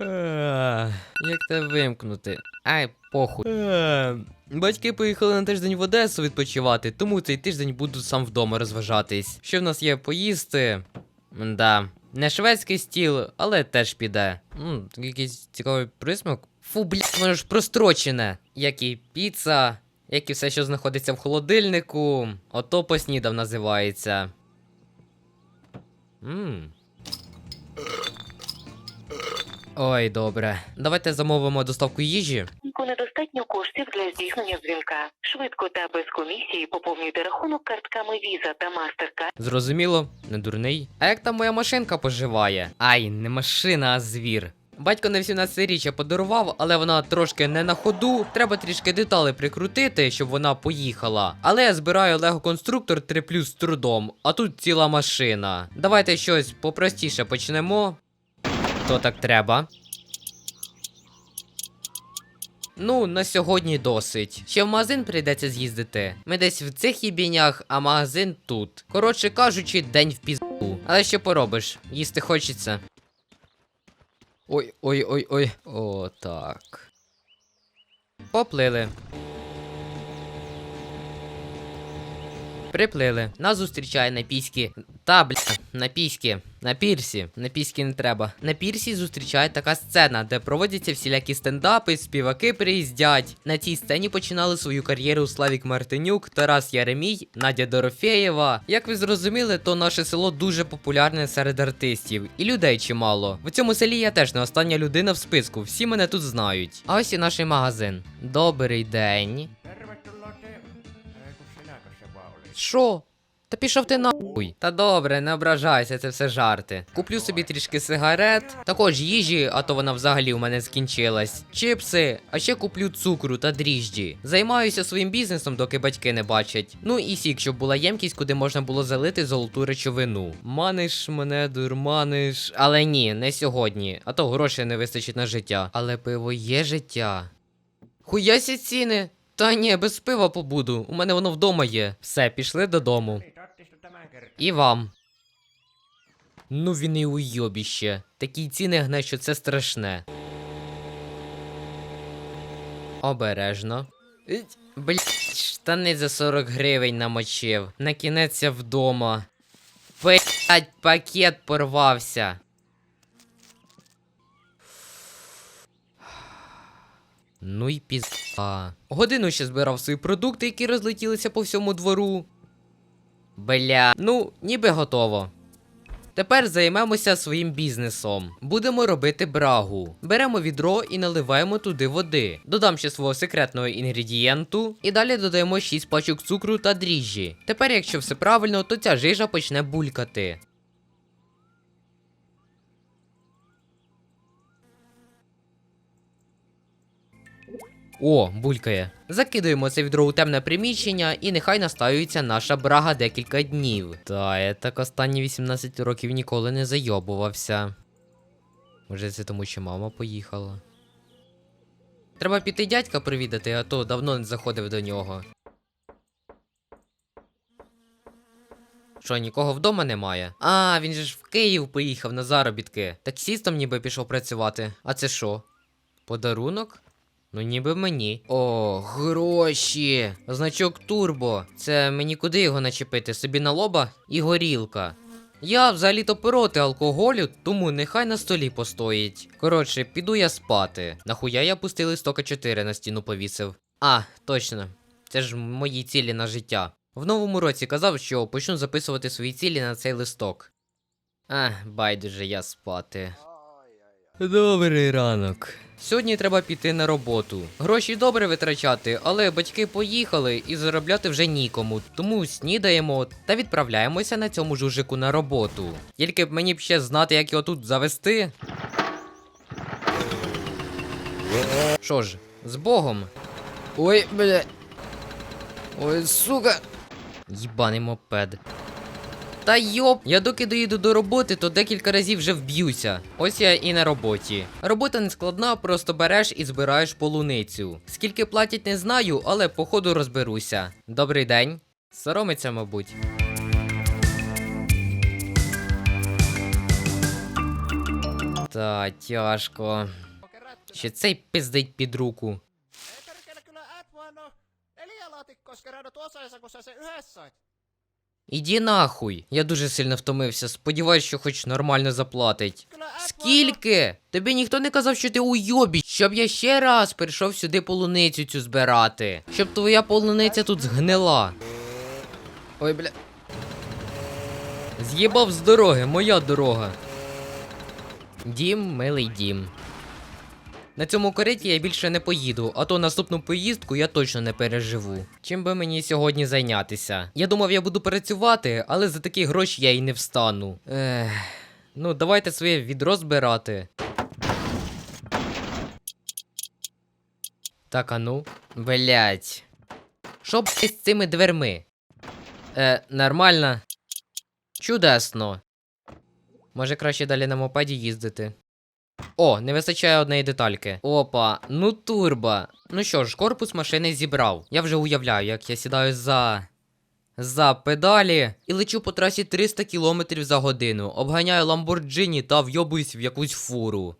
Як тебе вимкнути? Ай, похуй. Батьки поїхали на тиждень в Одесу відпочивати, тому цей тиждень буду сам вдома розважатись. Що в нас є поїсти? Да. Не шведський стіл, але теж піде. М, якийсь цікавий присмак. Фу, блядь, воно ж прострочене. Як і піца, як і все, що знаходиться в холодильнику. Ото поснідав називається. Мм. Ой, добре. Давайте замовимо доставку їжі. Недостатньо коштів для здійснення дзвінка. Швидко та без комісії поповнюйте рахунок картками Visa та MasterCard. Зрозуміло, не дурний. А як там моя машинка поживає? Ай, не машина, а звір. Батько на 17-річчя подарував, але вона трошки не на ходу. Треба трішки деталі прикрутити, щоб вона поїхала. Але я збираю Lego конструктор 3 плюс з трудом, а тут ціла машина. Давайте щось попростіше почнемо. То так треба. Ну, на сьогодні досить. Ще в магазин прийдеться з'їздити. Ми десь в цих їбінях, а магазин тут. Коротше кажучи, день в пізду. Але що поробиш? Їсти хочеться. Ой, ой, ой, ой. О, так. Поплили. Приплили. Нас зустрічає на піськи. Та, бля, на піськи. На пірсі. На піськи не треба. На пірсі зустрічає така сцена, де проводяться всілякі стендапи, співаки приїздять. На цій сцені починали свою кар'єру Славік Мартинюк, Тарас Яремій, Надя Дорофєєва. Як ви зрозуміли, то наше село дуже популярне серед артистів, і людей чимало. В цьому селі я теж не остання людина в списку, всі мене тут знають. А ось і наш магазин. Добрий день. Що? Та пішов ти нахуй. Та добре, не ображайся, це все жарти. Куплю собі трішки сигарет, також їжі, а то вона взагалі у мене скінчилась. Чипси, а ще куплю цукру та дріжджі. Займаюся своїм бізнесом, доки батьки не бачать. Ну і сік, щоб була ємкість, куди можна було залити золоту речовину. Маниш мене, дурманиш. Але ні, не сьогодні, а то грошей не вистачить на життя. Але пиво є життя. Хуясі ціни. Та ні, без пива побуду. У мене воно вдома є. Все, пішли додому. І вам. Ну він і уйобіще. Такі ціни гне, що це страшне. Обережно. Блять, штани за 40 гривень намочив. На кінець я вдома. Блять, пакет порвався. Ну і пізда. Годину ще збирав свої продукти, які розлетілися по всьому двору. Бля, ну, ніби готово. Тепер займемося своїм бізнесом. Будемо робити брагу. Беремо відро і наливаємо туди води. Додам ще свого секретного інгредієнту. І далі додаємо 6 пачок цукру та дріжджі. Тепер, якщо все правильно, то ця жижа почне булькати. О, булькає. Закидуємо це відро у темне приміщення, і нехай настаюється наша брага декілька днів. Та я так останні 18 років ніколи не зайобувався. Може, це тому, що мама поїхала. Треба піти дядька привідати, а то давно не заходив до нього. Що, нікого вдома немає? А, він же ж в Київ поїхав на заробітки. Таксістом ніби пішов працювати. А це що? Подарунок? Ну, ніби мені. О, гроші! Значок турбо. Це мені куди його начепити? Собі на лоба і горілка. Я взагалі-то проти алкоголю, тому нехай на столі постоїть. Коротше, піду я спати. Нахуя я пустий листока 4 на стіну повісив. А, точно. Це ж мої цілі на життя. В новому році казав, що почну записувати свої цілі на цей листок. А, байдуже я спати. Добрий ранок. Сьогодні треба піти на роботу. Гроші добре витрачати, але батьки поїхали і заробляти вже нікому. Тому снідаємо та відправляємося на цьому жужику на роботу. Тільки б мені б ще знати, як його тут завести. Що ж, з Богом. Ой, бля. Ой, сука. Їбаний мопед. Та йоп, я доки доїду до роботи, то декілька разів вже вб'юся. Ось я і на роботі. Робота не складна, просто береш і збираєш полуницю. Скільки платять, не знаю, але походу розберуся. Добрий день. Соромиться, мабуть. Та тяжко. Ще цей пиздить під руку. Іди нахуй. Я дуже сильно втомився. Сподіваюсь, що хоч нормально заплатить. Скільки? Тобі ніхто не казав, що ти уйобіч, щоб я ще раз прийшов сюди полуницю цю збирати. Щоб твоя полуниця тут згнила. Ой, бля. З'їбав з дороги, моя дорога. Дім, милий дім. На цьому кориті я більше не поїду, а то наступну поїздку я точно не переживу. Чим би мені сьогодні зайнятися? Я думав, я буду працювати, але за такі гроші я й не встану. Ех. Ну, давайте своє відро збирати. Так, а ну. Блять. Що б з цими дверми? Е, нормально. Чудесно. Може краще далі на мопеді їздити. О, не вистачає однієї детальки. Опа, ну турбо. Ну що ж, корпус машини зібрав. Я вже уявляю, як я сідаю за. За педалі і лечу по трасі 300 км за годину, обганяю Ламборджині та вйобуюсь в якусь фуру.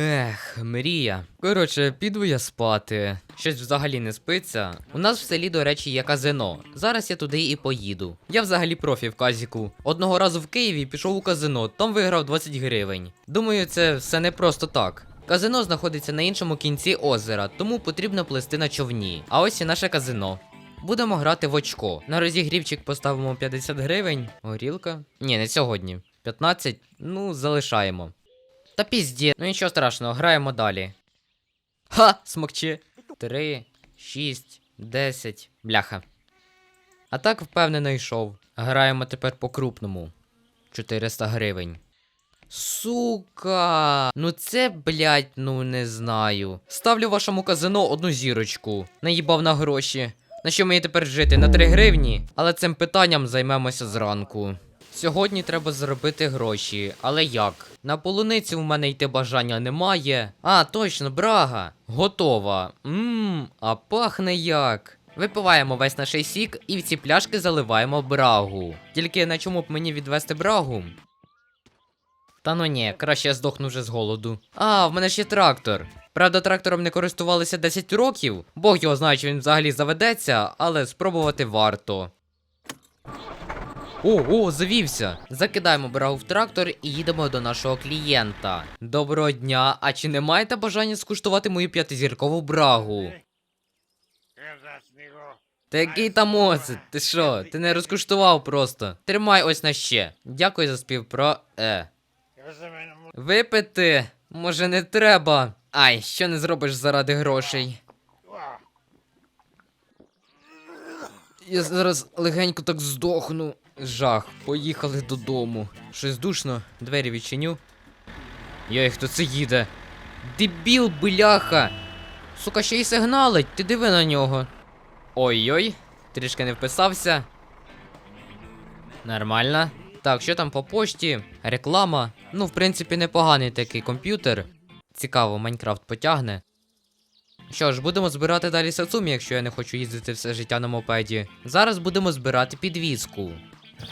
Ех, мрія. Коротше, піду я спати. Щось взагалі не спиться. У нас в селі, до речі, є казино. Зараз я туди і поїду. Я взагалі профі в казіку. Одного разу в Києві пішов у казино, там виграв 20 гривень. Думаю, це все не просто так. Казино знаходиться на іншому кінці озера, тому потрібно плести на човні. А ось і наше казино. Будемо грати в очко. На розігрівчик поставимо 50 гривень. Горілка? Ні, не сьогодні. 15? Ну, залишаємо. Та пізді. Ну нічого страшного, граємо далі. Ха! Смокчи. 3, 6, 10. Бляха. А так впевнено йшов. Граємо тепер по крупному. 400 гривень. Сука. Ну це, блять, ну не знаю. Ставлю вашому казино одну зірочку. Наїбав на гроші. На що мені тепер жити? На 3 гривні? Але цим питанням займемося зранку. Сьогодні треба заробити гроші, але як? На полуницю в мене йти бажання немає. А, точно, брага. Готова. Ммм, а пахне як. Випиваємо весь наш сік і в ці пляшки заливаємо брагу. Тільки на чому б мені відвести брагу? Та ну ні, краще я здохну вже з голоду. А, в мене ще трактор. Правда, трактором не користувалися 10 років. Бог його знає, чи він взагалі заведеться, але спробувати варто. О, о, завівся. Закидаємо брагу в трактор і їдемо до нашого клієнта. Доброго дня, а чи не маєте бажання скуштувати мою п'ятизіркову брагу? Та який там оцет? Ти що? Ти не розкуштував просто. Тримай ось на ще. Дякую за співпро. Е. Випити? Може не треба. Ай, що не зробиш заради грошей. Я зараз легенько так здохну. Жах, поїхали додому. Щось душно, двері відчиню. Йой, хто це їде? Дебіл, бляха! Сука, ще й сигналить, ти диви на нього. Ой-ой, трішки не вписався. Нормально. Так, що там по пошті? Реклама. Ну, в принципі, непоганий такий комп'ютер. Цікаво, Майнкрафт потягне. Що ж, будемо збирати далі Сацумі, якщо я не хочу їздити все життя на мопеді. Зараз будемо збирати підвіску.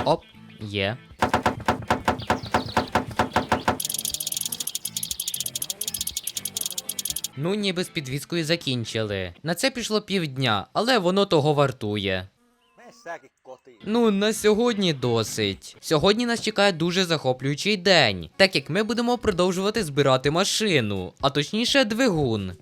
Оп, є. Ну, ніби з підвіскою закінчили. На це пішло півдня, але воно того вартує. Ну, на сьогодні досить. Сьогодні нас чекає дуже захоплюючий день, так як ми будемо продовжувати збирати машину, а точніше двигун.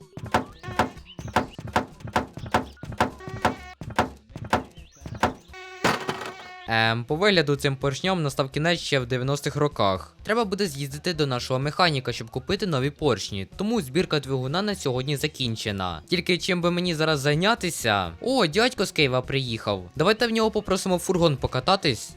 Ем, по вигляду цим поршням настав кінець ще в 90-х роках. Треба буде з'їздити до нашого механіка, щоб купити нові поршні. Тому збірка двигуна на сьогодні закінчена. Тільки чим би мені зараз зайнятися? О, дядько з Києва приїхав. Давайте в нього попросимо фургон покататись.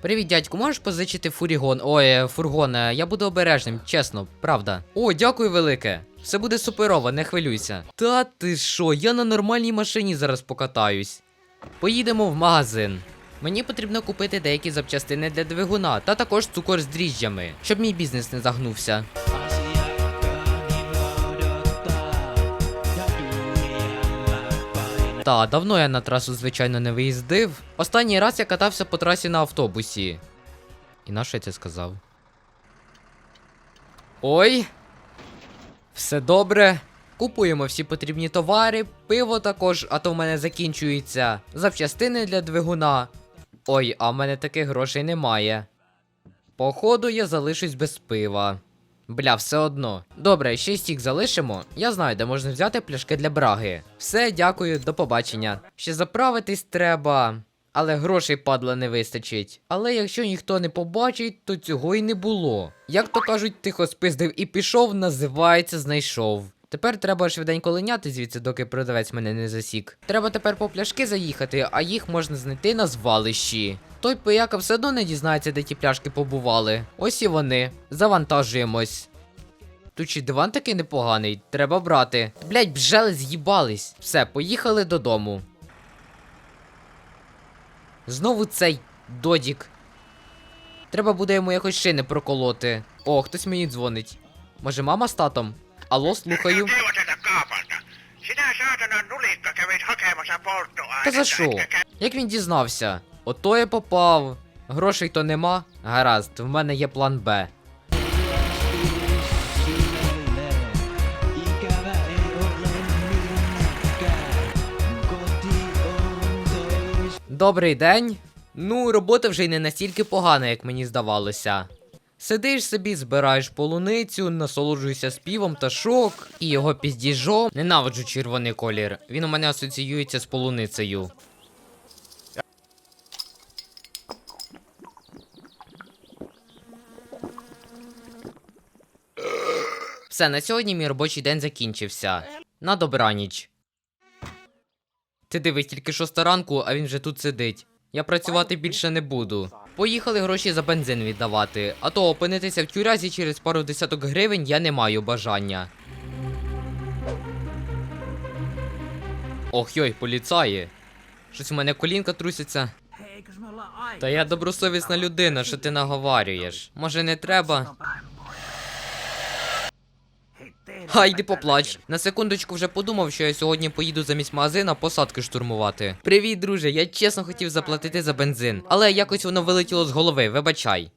Привіт, дядьку, можеш позичити фурігон? Ой, е, фургон, е, я буду обережним, чесно, правда. О, дякую велике. Все буде суперово, не хвилюйся. Та ти що, я на нормальній машині зараз покатаюсь. Поїдемо в магазин. Мені потрібно купити деякі запчастини для двигуна та також цукор з дріжджами, щоб мій бізнес не загнувся. Та, давно я на трасу, звичайно, не виїздив. Останній раз я катався по трасі на автобусі. І на що я це сказав? Ой. Все добре. Купуємо всі потрібні товари, пиво також, а то в мене закінчується. Запчастини для двигуна. Ой, а в мене таких грошей немає. Походу, я залишусь без пива. Бля, все одно. Добре, ще стік залишимо. Я знаю, де можна взяти пляшки для браги. Все, дякую, до побачення. Ще заправитись треба. Але грошей падла не вистачить. Але якщо ніхто не побачить, то цього й не було. Як то кажуть, тихо спиздив і пішов, називається знайшов. Тепер треба швиденько линяти звідси, доки продавець мене не засік. Треба тепер по пляшки заїхати, а їх можна знайти на звалищі. Той пияка все одно не дізнається, де ті пляшки побували. Ось і вони. Завантажуємось. Тут чи диван такий непоганий, треба брати. Блять, бжели з'їбались. Все, поїхали додому. Знову цей додік. Треба буде йому якось шини проколоти. О, хтось мені дзвонить. Може, мама з татом? Алло, слухаю. Та за що? Як він дізнався? Ото я попав. Грошей то нема. Гаразд, в мене є план Б. Добрий день. Ну, робота вже й не настільки погана, як мені здавалося. Сидиш собі, збираєш полуницю, насолоджуєшся співом та шок і його піздіжом. Ненавиджу червоний колір. Він у мене асоціюється з полуницею. Все, на сьогодні мій робочий день закінчився. На добраніч. Ти дивись, тільки шоста ранку, а він вже тут сидить. Я працювати більше не буду. Поїхали гроші за бензин віддавати, а то опинитися в тюрязі через пару десяток гривень я не маю бажання. Ох йой, поліцаї. Щось у мене колінка труситься. Та я добросовісна людина, що ти наговарюєш. Може не треба? Ха, йди поплач. На секундочку вже подумав, що я сьогодні поїду замість магазина посадки штурмувати. Привіт, друже. Я чесно хотів заплатити за бензин, але якось воно вилетіло з голови, вибачай.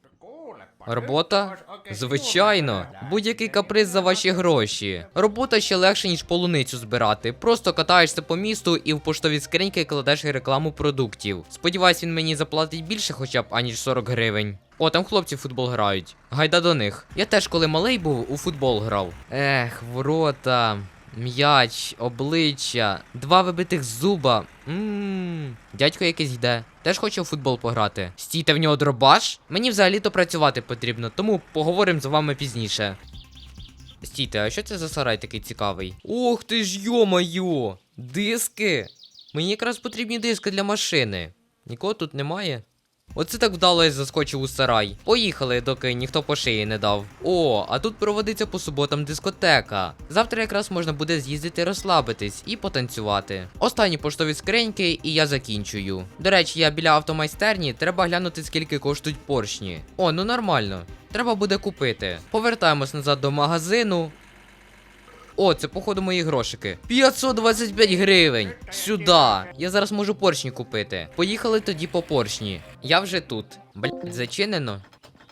Робота? Звичайно, будь-який каприз за ваші гроші. Робота ще легше, ніж полуницю збирати. Просто катаєшся по місту і в поштові скриньки кладеш рекламу продуктів. Сподіваюсь, він мені заплатить більше хоча б аніж 40 гривень. О, там хлопці в футбол грають. Гайда до них. Я теж, коли малий був, у футбол грав. Ех, ворота. М'яч, обличчя, два вибитих зуба. Ммм. Дядько якийсь йде. Теж хоче в футбол пограти. Стійте в нього дробаш? Мені взагалі-то працювати потрібно, тому поговоримо з вами пізніше. Стійте, а що це за сарай такий цікавий? Ох ти ж йо-моє! Диски! Мені якраз потрібні диски для машини. Нікого тут немає. Оце так вдало я заскочив у сарай. Поїхали, доки ніхто по шиї не дав. О, а тут проводиться по суботам дискотека. Завтра якраз можна буде з'їздити розслабитись і потанцювати. Останні поштові скриньки, і я закінчую. До речі, я біля автомайстерні, треба глянути, скільки коштують поршні. О, ну нормально. Треба буде купити. Повертаємось назад до магазину. О, це походу мої грошики. 525 гривень. Сюда. Я зараз можу поршні купити. Поїхали тоді по поршні. Я вже тут. Блять, зачинено.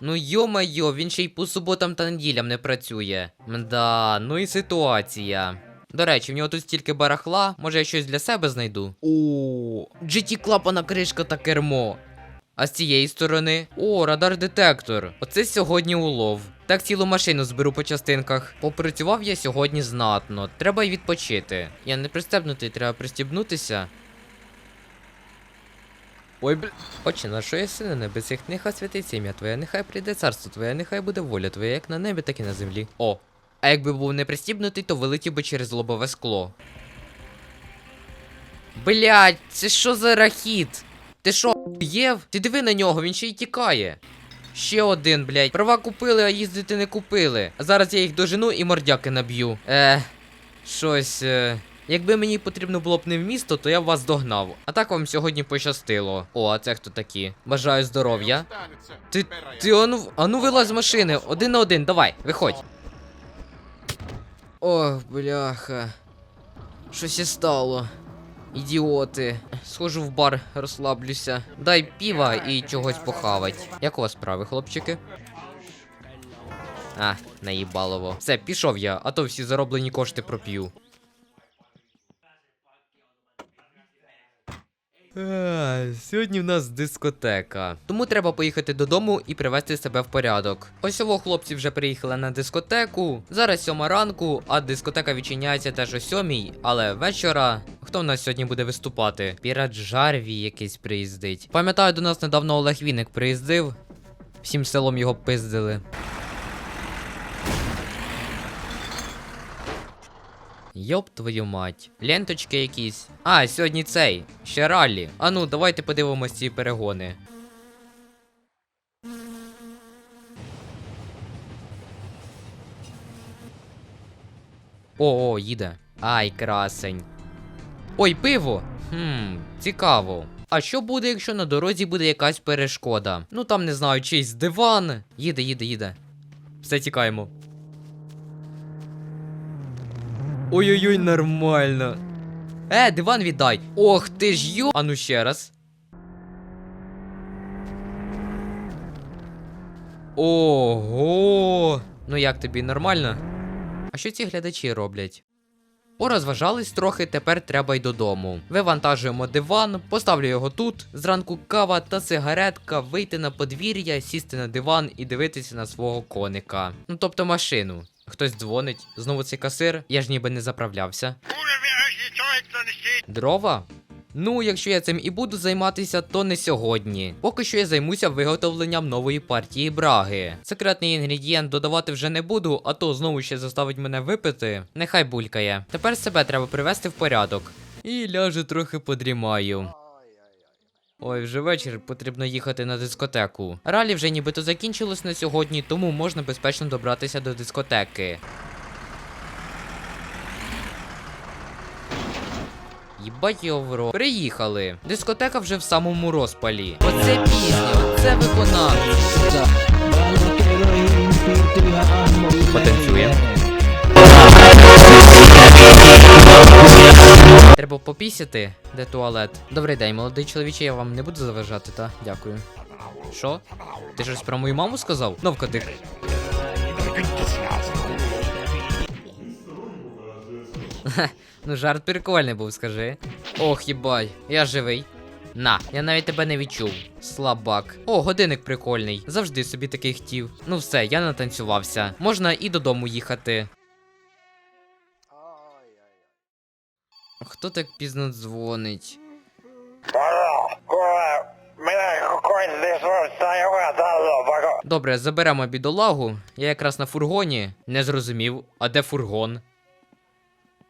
Ну йо-майо, він ще й по суботам та неділям не працює. Мда, ну і ситуація. До речі, в нього тут стільки барахла, може я щось для себе знайду. О, GT клапана кришка та кермо. А з цієї сторони. О, радар-детектор. Оце сьогодні улов. Так цілу машину зберу по частинках. Попрацював я сьогодні знатно. Треба й відпочити. Я не пристебнутий, треба пристібнутися. Ой, бля. Отче, на що є сини небесних, нехай святиться ім'я Твоє, нехай прийде царство Твоє, нехай буде воля Твоя, як на небі, так і на землі. О. А якби був не пристібнутий, то вилетів би через лобове скло. Блять, це що за рахіт? Ти що, єв? Ти диви на нього, він ще й тікає. Ще один, блядь. Права купили, а їздити не купили. А зараз я їх дожену і мордяки наб'ю. Е, щось. Е... Якби мені потрібно було б не в місто, то я б вас догнав. А так вам сьогодні пощастило. О, а це хто такі? Бажаю здоров'я. Ти. Ти ану, ану вилазь з машини. Один на один, давай, виходь. Ох, бляха. Щось і стало. Ідіоти. Схожу в бар, розслаблюся. Дай піва і чогось похавать. Як у вас справи, хлопчики? А, наїбалово. Все, пішов я, а то всі зароблені кошти проп'ю. Сьогодні в нас дискотека. Тому треба поїхати додому і привести себе в порядок. Ось ово хлопці вже приїхали на дискотеку. Зараз сьома ранку, а дискотека відчиняється теж о сьомій, але вечора. Хто в нас сьогодні буде виступати? Пірат Жарві якийсь приїздить. Пам'ятаю, до нас недавно Олег Вінник приїздив. Всім селом його пиздили. Йоп твою мать. Ленточки якісь. А, сьогодні цей. Ще раллі. А ну, давайте подивимось ці перегони. О, о, їде. Ай, красень. Ой, пиво. Хм, цікаво. А що буде, якщо на дорозі буде якась перешкода? Ну там не знаю, чийсь диван. Їде, їде, їде. Все тікаємо. Ой-ой-ой, нормально. Е, диван віддай. Ох ти ж ю. А ну ще раз. Ого. Ну як тобі нормально? А що ці глядачі роблять? Порозважались трохи, тепер треба й додому. Вивантажуємо диван, поставлю його тут. Зранку кава та сигаретка, вийти на подвір'я, сісти на диван і дивитися на свого коника. Ну тобто машину. Хтось дзвонить, знову цей касир, я ж ніби не заправлявся. Дрова? Ну, якщо я цим і буду займатися, то не сьогодні. Поки що я займуся виготовленням нової партії браги. Секретний інгредієнт додавати вже не буду, а то знову ще заставить мене випити. Нехай булькає. Тепер себе треба привести в порядок. І ляжу трохи подрімаю. Ой, вже вечір, потрібно їхати на дискотеку. Ралі вже нібито закінчилось на сьогодні, тому можна безпечно добратися до дискотеки. Їбать його. Приїхали. Дискотека вже в самому розпалі. Оце пісня, оце виконавці. Потанцюємо. Треба попісяти. Де туалет? Добрий день, молодий чоловіче, я вам не буду заважати, та? Дякую. Що? Ти щось про мою маму сказав? Новка дик. Ну, жарт прикольний був, скажи. Ох, їбай, я живий. На, я навіть тебе не відчув. Слабак. О, годинник прикольний. Завжди собі такий хотів. Ну все, я натанцювався. Можна і додому їхати. Хто так пізно дзвонить? Добре, заберемо бідолагу. Я якраз на фургоні. Не зрозумів, а де фургон?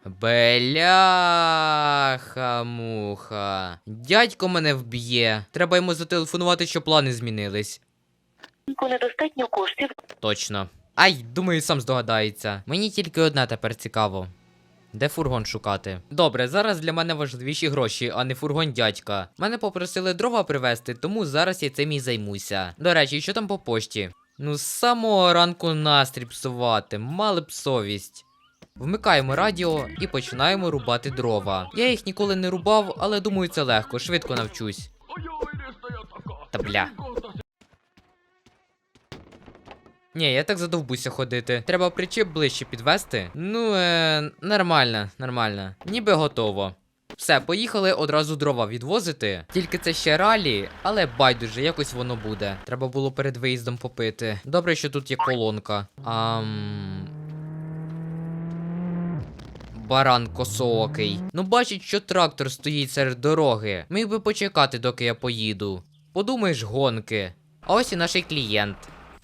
Бляха муха. Дядько мене вб'є. Треба йому зателефонувати, що плани змінились. Недостатньо коштів Точно. Ай, думаю, сам здогадається. Мені тільки одне тепер цікаво. Де фургон шукати? Добре, зараз для мене важливіші гроші, а не фургон дядька. Мене попросили дрова привезти, тому зараз я цим і займуся. До речі, що там по пошті? Ну, з самого ранку настрій псувати, мали б совість. Вмикаємо радіо і починаємо рубати дрова. Я їх ніколи не рубав, але думаю, це легко, швидко навчусь. Та бля. Ні, я так задовбуся ходити. Треба причіп ближче підвести. Ну, е, нормально, нормально. Ніби готово. Все, поїхали одразу дрова відвозити. Тільки це ще ралі, але байдуже, якось воно буде. Треба було перед виїздом попити. Добре, що тут є колонка. Ам... Баран косоокий. Ну бачить, що трактор стоїть серед дороги. Міг би почекати, доки я поїду. Подумаєш, гонки. А ось і наш клієнт.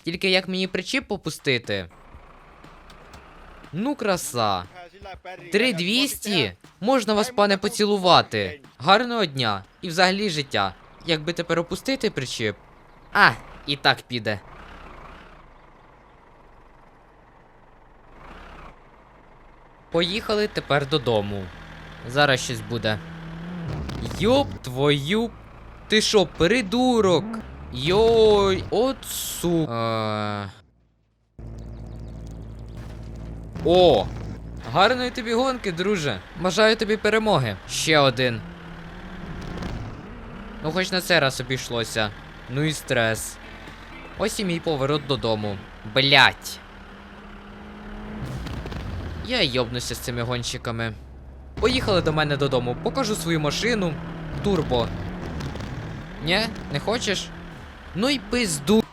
Тільки як мені причіп попустити? Ну, краса. 3200? Можна вас, пане, поцілувати. Гарного дня і взагалі життя. Якби тепер опустити причіп? А, і так піде. Поїхали тепер додому. Зараз щось буде. Йоп твою. Ти що, придурок? Йой, от су. Е... О! Гарної тобі гонки, друже. Бажаю тобі перемоги. Ще один. Ну, хоч на цей раз обійшлося. Ну і стрес. Ось і мій поворот додому. Блять. Я йобнуся з цими гонщиками. Поїхали до мене додому, покажу свою машину. Турбо. Нє, не хочеш? Ну й пизду.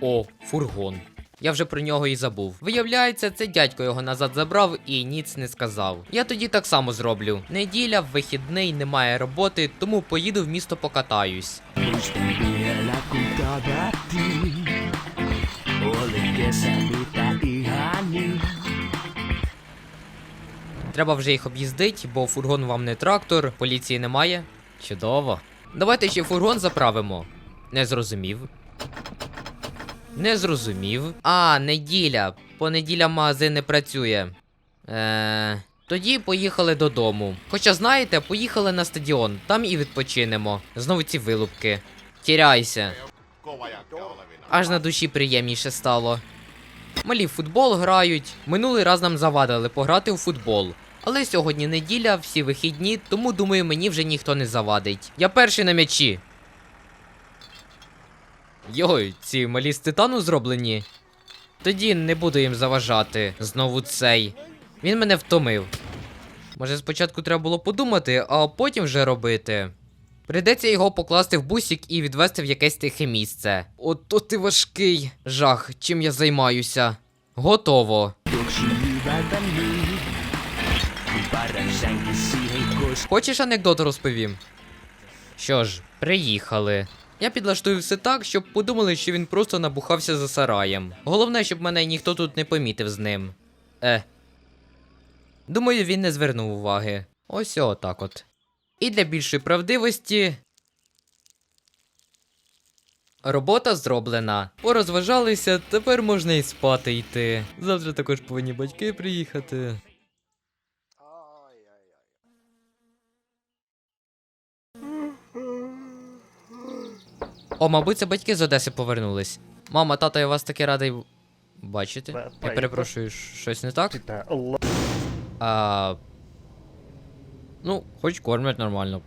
О, фургон. Я вже про нього і забув. Виявляється, це дядько його назад забрав і ніц не сказав. Я тоді так само зроблю. Неділя, вихідний, немає роботи, тому поїду в місто покатаюсь. Треба вже їх об'їздить, бо фургон вам не трактор, поліції немає. Чудово. Давайте ще фургон заправимо. Не зрозумів. Не зрозумів. А, неділя. Понеділя магазин не працює. Е... Тоді поїхали додому. Хоча знаєте, поїхали на стадіон, там і відпочинемо. Знову ці вилупки. Тіряйся. Аж на душі приємніше стало. Малі в футбол грають. Минулий раз нам завадили пограти у футбол. Але сьогодні неділя, всі вихідні, тому думаю, мені вже ніхто не завадить. Я перший на м'ячі. Йой, ці малі з титану зроблені. Тоді не буду їм заважати. Знову цей. Він мене втомив. Може, спочатку треба було подумати, а потім вже робити. Прийдеться його покласти в бусик і відвести в якесь тихе місце. Ото ти важкий. Жах, чим я займаюся. Готово. Хочеш анекдот розповім? Що ж, приїхали. Я підлаштую все так, щоб подумали, що він просто набухався за сараєм. Головне, щоб мене ніхто тут не помітив з ним. Е. Думаю, він не звернув уваги. Ось отак от. І для більшої правдивості. Робота зроблена. Порозважалися, тепер можна і спати йти. Завтра також повинні батьки приїхати. О, мабуть, це батьки з Одеси повернулись. Мама, тато, я вас таки радий бачити. Я перепрошую, щось не так? А... Ну, хоч кормлять нормально.